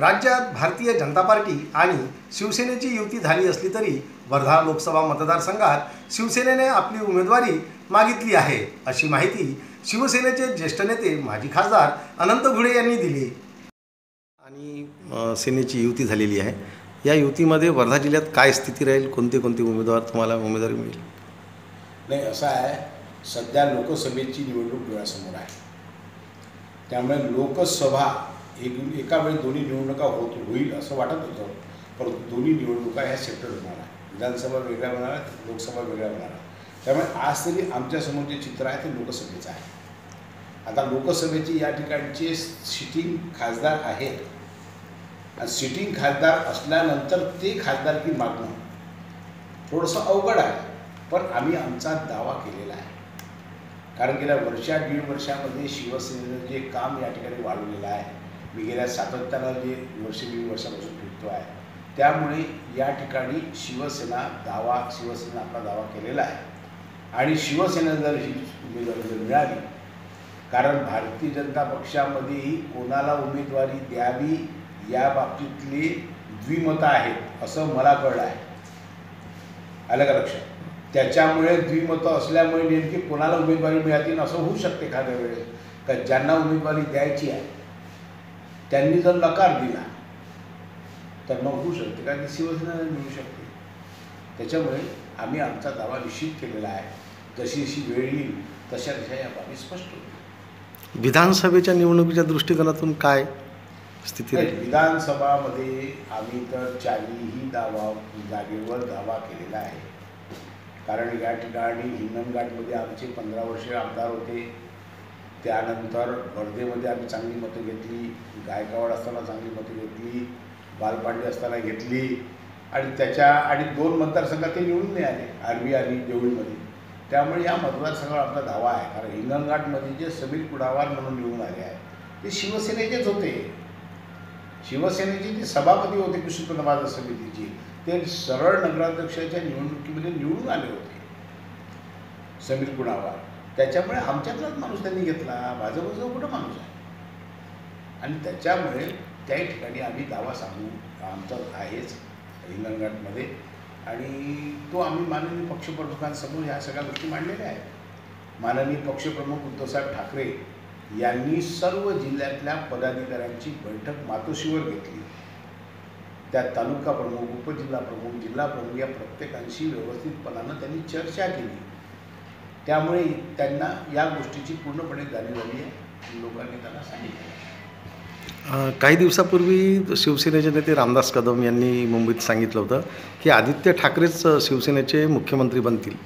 राज्यात भारतीय जनता पार्टी आणि शिवसेनेची युती झाली असली तरी वर्धा लोकसभा मतदारसंघात शिवसेनेने आपली उमेदवारी मागितली आहे अशी माहिती शिवसेनेचे ज्येष्ठ नेते माजी खासदार अनंत घुडे यांनी दिली. आणि सेनेची युती झालेली आहे. या युतीमध्ये वर्धा जिल्ह्यात काय स्थिती राहील? कोणते कोणते उमेदवार तुम्हाला उमेदवारी मिळेल? नाही असं आहे सध्या लोकसभेची निवडणूक डोळ्यासमोर आहे. त्यामुळे लोकसभा एक एका वेळी दोन्ही निवडणुका होत होईल असं वाटत होतं. परंतु दोन्ही निवडणुका ह्या सेपरेट होणार आहे विधानसभा वेगळ्या होणार आहेत लोकसभा वेगळ्या होणार आहे त्यामुळे आज तरी आमच्यासमोर जे चित्र आहे ते लोकसभेचं आहे. आता लोकसभेची या ठिकाणचे सिटिंग खासदार आहेत. आणि सिटिंग खासदार असल्यानंतर ते खासदारकी मागणं थोडंसं अवघड आहे. पण आम्ही आमचा दावा केलेला आहे. कारण गेल्या वर्षा दीड वर्षामध्ये शिवसेनेनं जे काम या ठिकाणी वाढवलेलं आहे मी गेल्या सातत्यानं जे वर्ष दीड वर्षापासून फिरतो आहे त्यामुळे या ठिकाणी शिवसेना दावा शिवसेना आपला दावा केलेला आहे. आणि शिवसेना जर ही उमेदवारी जर मिळाली कारण भारतीय जनता पक्षामध्येही कोणाला उमेदवारी द्यावी या बाबतीतली द्विमतं आहेत असं मला कळलं आहे. आलं का लक्षात? त्याच्यामुळे द्विमतं असल्यामुळे नेमकी कोणाला उमेदवारी मिळातील असं होऊ शकते एखाद्या वेळेस. का ज्यांना उमेदवारी द्यायची आहे त्यांनी जर नकार दिला तर मग होऊ शकते. कारण ती शिवसेनेला मिळू शकते. त्याच्यामुळे आम्ही आमचा दावा निश्चित केलेला आहे. जशी जशी वेळ येईल तशा तशा या बाबी स्पष्ट होईल विधानसभेच्या निवडणुकीच्या दृष्टिकोनातून काय स्थिती विधानसभामध्ये आम्ही तर चारीही दावा जागेवर दावा केलेला आहे. कारण या ठिकाणी हिंगणघाटमध्ये आमचे पंधरा वर्षे आमदार होते. त्यानंतर वर्धेमध्ये आम्ही चांगली मतं घेतली गायकवाड असताना चांगली मतं घेतली बालपांडे असताना घेतली आणि त्याच्या आणि दोन मतदारसंघात ते निवडून नाही आले आर्वी आणि देवळीमध्ये त्यामुळे या मतदारसंघावर आपला धावा आहे कारण हिंगणघाटमध्ये जे समीर कुडावार म्हणून निवडून आले आहेत ते शिवसेनेचेच होते. शिवसेनेचे जे सभापती होते कृषी बाजार समितीचे ते सरळ नगराध्यक्षाच्या निवडणुकीमध्ये निवडून आले होते. समीर कुणावार त्याच्यामुळे आमच्यातलाच माणूस त्यांनी घेतला. भाजपचा कुठं माणूस आहे? आणि त्याच्यामुळे त्याही ठिकाणी आम्ही दावा सांगू. आमचा आहेच हिंगणघाटमध्ये. आणि तो आम्ही माननीय पक्षप्रमुखांसमोर ह्या सगळ्या गोष्टी मांडलेल्या आहेत. माननीय पक्षप्रमुख उद्धवसाहेब ठाकरे यांनी सर्व जिल्ह्यातल्या पदाधिकाऱ्यांची बैठक मातोश्रीवर घेतली. त्या तालुका प्रमुख उपजिल्हा प्रमुख जिल्हा प्रमुख या प्रत्येकांशी व्यवस्थितपणानं त्यांनी चर्चा केली. त्यामुळे त्यांना या गोष्टीची पूर्णपणे जाणीव झाली आहे. लोकांनी त्यांना सांगितलं. काही दिवसापूर्वी शिवसेनेचे नेते रामदास कदम यांनी मुंबईत सांगितलं होतं की आदित्य ठाकरेच शिवसेनेचे मुख्यमंत्री बनतील.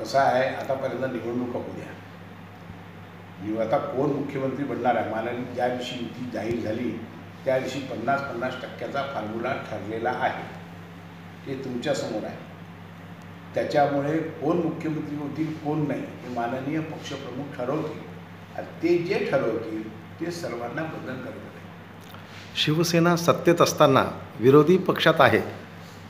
कसं आहे आतापर्यंत निवडणुका होऊ द्या. आता कोण मुख्यमंत्री बनणार आहे? माननीय ज्या दिवशी युती जाहीर झाली त्या दिवशी पन्नास पन्नास टक्क्याचा फॉर्म्युला ठरलेला आहे. ते तुमच्यासमोर आहे. त्याच्यामुळे कोण मुख्यमंत्री होतील कोण नाही हे माननीय पक्षप्रमुख ठरवतील. आणि ते जे ठरवतील ते सर्वांना बंधनकारक आहे शिवसेना सत्तेत असताना विरोधी पक्षात आहे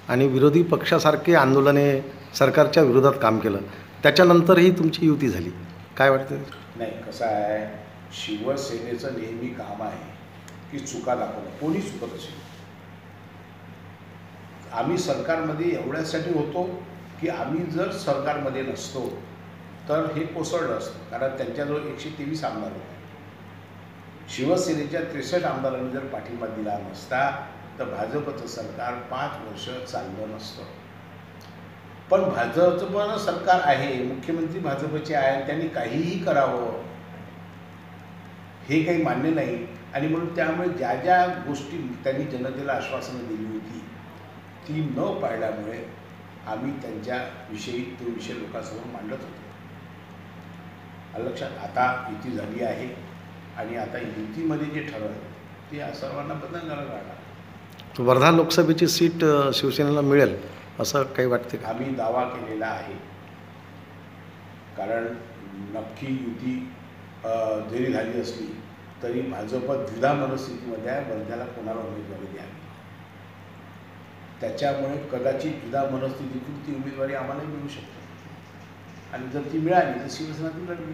आणि विरोधी पक्षासारखे आंदोलने सरकारच्या विरोधात काम केलं. त्याच्यानंतरही तुमची युती झाली. काय वाटतं? नाही कसं आहे शिवसेनेचं नेहमी काम आहे की चुका दाखवणं. कोणी चुकत असेल? आम्ही सरकारमध्ये एवढ्यासाठी होतो की आम्ही जर सरकारमध्ये नसतो तर हे कोसळलं असतं. कारण त्यांच्याजवळ एकशे तेवीस आमदार होते. शिवसेनेच्या त्रेसष्ट आमदारांनी जर पाठिंबा दिला नसता तर भाजपचं सरकार पाच वर्ष चाललं नसतं. पण भाजपचं पण सरकार आहे मुख्यमंत्री भाजपचे आहे त्यांनी काहीही करावं हे काही मान्य नाही. आणि म्हणून त्यामुळे ज्या ज्या गोष्टी त्यांनी जनतेला आश्वासनं दिली होती ती न पाळल्यामुळे आम्ही त्यांच्याविषयी तो विषय लोकांसमोर मांडत होतो. लक्षात आता युती झाली आहे आणि आता युतीमध्ये जे ठरवलं ते सर्वांना बंधनकारक राहणार वर्धा लोकसभेची सीट शिवसेनेला मिळेल असं काही वाटते का? आम्ही दावा केलेला आहे. कारण नक्की युती जरी झाली असली तरी भाजप द्विधा मनस्थितीमध्ये आहे वर्ध्याला कोणाला उमेदवारी द्यावी? त्याच्यामुळे कदाचित द्विधा मनस्थितीतून ती उमेदवारी आम्हाला मिळू शकते. आणि जर ती मिळाली तर शिवसेना ती लढवी.